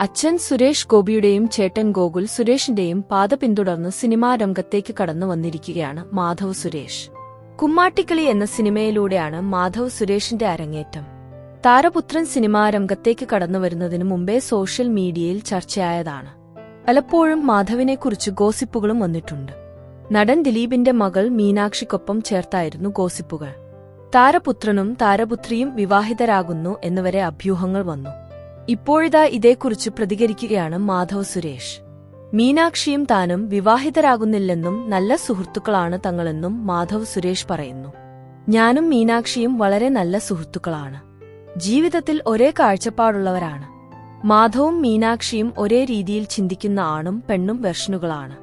അച്ഛൻ സുരേഷ് ഗോപിയുടെയും ചേട്ടൻ ഗോകുൽ സുരേഷിന്റെയും പാത പിന്തുടർന്ന് സിനിമാ രംഗത്തേക്ക് കടന്നു വന്നിരിക്കുകയാണ് മാധവ് സുരേഷ്. കുമ്മാട്ടിക്കളി എന്ന സിനിമയിലൂടെയാണ് മാധവ് സുരേഷിന്റെ അരങ്ങേറ്റം. താരപുത്രൻ സിനിമാ രംഗത്തേക്ക് കടന്നുവരുന്നതിനു മുമ്പേ സോഷ്യൽ മീഡിയയിൽ ചർച്ചയായതാണ്. പലപ്പോഴും മാധവിനെക്കുറിച്ച് ഗോസിപ്പുകളും വന്നിട്ടുണ്ട്. നടൻ ദിലീപിന്റെ മകൾ മീനാക്ഷിക്കൊപ്പം ചേർത്തായിരുന്നു ഗോസിപ്പുകൾ. താരപുത്രനും താരപുത്രിയും വിവാഹിതരാകുന്നു എന്നുവരെ അഭ്യൂഹങ്ങൾ വന്നു. ഇപ്പോഴിതാ ഇതേക്കുറിച്ച് പ്രതികരിക്കുകയാണ് മാധവ് സുരേഷ്. മീനാക്ഷിയും താനും വിവാഹിതരാകുന്നില്ലെന്നും നല്ല സുഹൃത്തുക്കളാണ് തങ്ങളെന്നും മാധവ് സുരേഷ് പറയുന്നു. ഞാനും മീനാക്ഷിയും വളരെ നല്ല സുഹൃത്തുക്കളാണ്. ജീവിതത്തിൽ ഒരേ കാഴ്ചപ്പാടുള്ളവരാണ്. മാധവും മീനാക്ഷിയും ഒരേ രീതിയിൽ ചിന്തിക്കുന്ന ആണും പെണ്ണും വെർഷനുകളാണ്.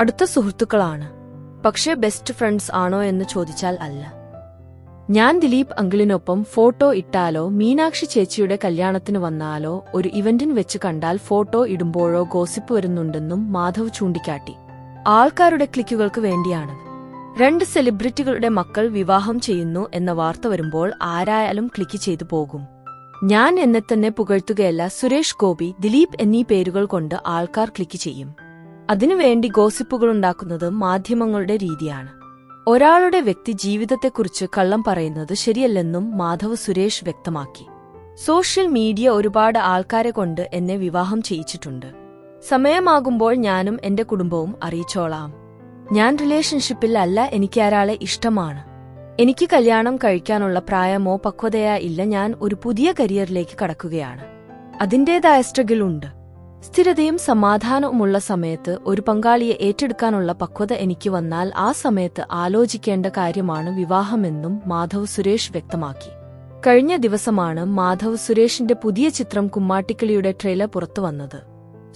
അടുത്ത സുഹൃത്തുക്കളാണ്. പക്ഷേ ബെസ്റ്റ് ഫ്രണ്ട്സ് ആണോ എന്ന് ചോദിച്ചാൽ അല്ല. ഞാൻ ദിലീപ് അങ്കിളിനൊപ്പം ഫോട്ടോ ഇട്ടാലോ മീനാക്ഷി ചേച്ചിയുടെ കല്യാണത്തിന് വന്നാലോ ഒരു ഇവന്റിന് വെച്ച് കണ്ടാൽ ഫോട്ടോ ഇടുമ്പോഴോ ഗോസിപ്പ് വരുന്നുണ്ടെന്നും മാധവ് ചൂണ്ടിക്കാട്ടി. ആൾക്കാരുടെ ക്ലിക്കുകൾക്ക് വേണ്ടിയാണ്. രണ്ട് സെലിബ്രിറ്റികളുടെ മക്കൾ വിവാഹം ചെയ്യുന്നു എന്ന വാർത്ത വരുമ്പോൾ ആരായാലും ക്ലിക്ക് ചെയ്തു പോകും. ഞാൻ എന്നെ തന്നെ പുകഴ്ത്തുകയല്ല സുരേഷ് ഗോപി ദിലീപ് എന്നീ പേരുകൾ കൊണ്ട് ആൾക്കാർ ക്ലിക്ക് ചെയ്യും. അതിനുവേണ്ടി ഗോസിപ്പുകളുണ്ടാക്കുന്നത് മാധ്യമങ്ങളുടെ രീതിയാണ്. ഒരാളുടെ വ്യക്തി ജീവിതത്തെക്കുറിച്ച് കള്ളം പറയുന്നത് ശരിയല്ലെന്നും മാധവ് സുരേഷ് വ്യക്തമാക്കി. സോഷ്യൽ മീഡിയ ഒരുപാട് ആൾക്കാരെ കൊണ്ട് എന്നെ വിവാഹം ചെയ്യിച്ചിട്ടുണ്ട്. സമയമാകുമ്പോൾ ഞാനും എന്റെ കുടുംബവും അറിയിച്ചോളാം. ഞാൻ റിലേഷൻഷിപ്പിൽ അല്ല എനിക്കാരാളെ ഇഷ്ടമാണ്. എനിക്ക് കല്യാണം കഴിക്കാനുള്ള പ്രായമോ പക്വതയോ ഇല്ല ഞാൻ ഒരു പുതിയ കരിയറിലേക്ക് കടക്കുകയാണ്. അതിന്റേതായ സ്ട്രഗിൾ ഉണ്ട്. സ്ഥിരതയും സമാധാനവുമുള്ള സമയത്ത് ഒരു പങ്കാളിയെ ഏറ്റെടുക്കാനുള്ള പക്വത എനിക്ക് വന്നാൽ ആ സമയത്ത് ആലോചിക്കേണ്ട കാര്യമാണ് വിവാഹമെന്നും മാധവ് സുരേഷ് വ്യക്തമാക്കി. കഴിഞ്ഞ ദിവസമാണ് മാധവ് സുരേഷിന്റെ പുതിയ ചിത്രം കുമ്മാട്ടിക്കിളിയുടെ ട്രെയിലർ പുറത്തുവന്നത്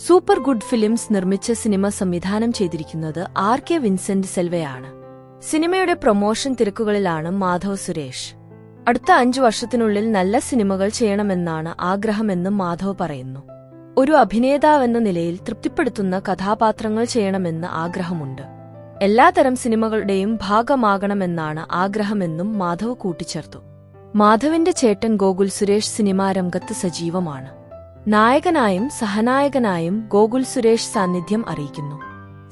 സൂപ്പർ ഗുഡ് ഫിലിംസ് നിർമ്മിച്ച സിനിമ സംവിധാനം ചെയ്തിരിക്കുന്നത് ആർ കെ വിൻസെന്റ് സെൽവയാണ്. സിനിമയുടെ പ്രൊമോഷൻ തിരക്കുകളിലാണ് മാധവ് സുരേഷ്. അടുത്ത അഞ്ചു വർഷത്തിനുള്ളിൽ നല്ല സിനിമകൾ ചെയ്യണമെന്നാണ് ആഗ്രഹമെന്നും മാധവ് പറയുന്നു. ഒരു അഭിനേതാവെന്ന നിലയിൽ തൃപ്തിപ്പെടുത്തുന്ന കഥാപാത്രങ്ങൾ ചെയ്യണമെന്ന് ആഗ്രഹമുണ്ട്. എല്ലാതരം സിനിമകളുടെയും ഭാഗമാകണമെന്നാണ് ആഗ്രഹമെന്നും മാധവ് കൂട്ടിച്ചേർത്തു. മാധവിന്റെ ചേട്ടൻ ഗോകുൽ സുരേഷ് സിനിമാ രംഗത്ത് സജീവമാണ്. നായകനായും സഹനായകനായും ഗോകുൽ സുരേഷ് സാന്നിധ്യം അറിയിക്കുന്നു.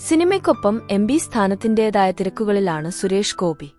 സിനിമയ്ക്കൊപ്പം എം ബി സ്ഥാനത്തിന്റേതായ തിരക്കുകളിലാണ് സുരേഷ് ഗോപി.